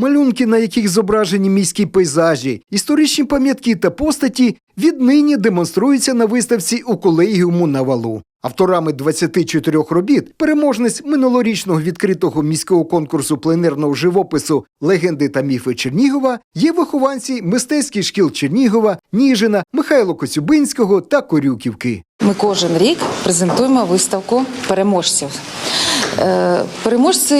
Малюнки, на яких зображені міські пейзажі, історичні пам'ятки та постаті, віднині демонструються на виставці у колегіуму на валу. Авторами 24 робіт, переможниць минулорічного відкритого міського конкурсу пленерного живопису Легенди та міфи Чернігова є вихованці мистецьких шкіл Чернігова, Ніжина, Михайло Коцюбинського та Корюківки. Ми кожен рік презентуємо виставку переможців. Е, Переможці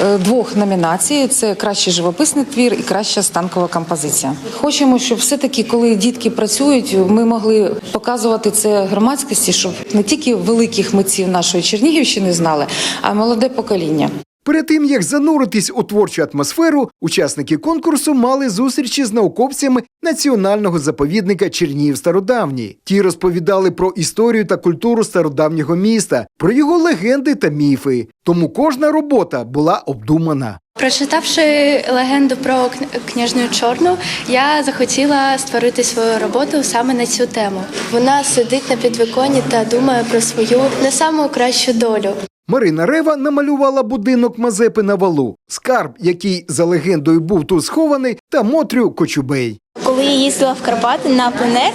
е, двох номінацій: це кращий живописний твір і краща станкова композиція. Хочемо, щоб все-таки, коли дітки працюють, ми могли показувати це громадськості, щоб не тільки великих митців нашої Чернігівщини знали, а й молоде покоління. Перед тим як зануритись у творчу атмосферу, учасники конкурсу мали зустрічі з науковцями національного заповідника Чернігів Стародавній. Ті розповідали про історію та культуру стародавнього міста, про його легенди та міфи. Тому кожна робота була обдумана. Прочитавши легенду про кня- княжну чорну, я захотіла створити свою роботу саме на цю тему. Вона сидить на підвіконні та думає про свою не саму кращу долю. Марина Рева намалювала будинок Мазепи на валу, скарб, який за легендою був тут схований, та Мотрю Кочубей. Коли я їздила в Карпати на пленер,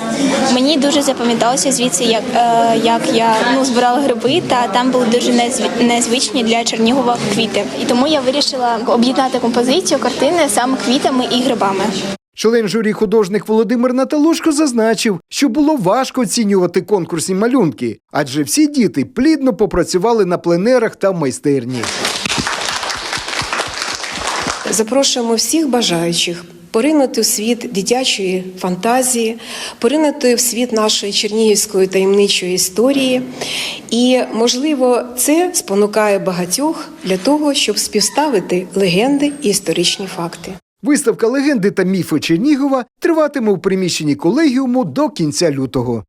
мені дуже запам'яталося звідси, як, е, як я ну, збирала гриби, та там були дуже незвичні для Чернігова квіти. І тому я вирішила об'єднати композицію картини саме квітами і грибами. Член журі художник Володимир Наталушко зазначив, що було важко оцінювати конкурсні малюнки, адже всі діти плідно попрацювали на пленерах та майстерні. Запрошуємо всіх бажаючих поринути в світ дитячої фантазії, поринути в світ нашої чернігівської таємничої історії. І, можливо, це спонукає багатьох для того, щоб співставити легенди і історичні факти. Виставка легенди та міфи Чернігова триватиме у приміщенні колегіуму до кінця лютого.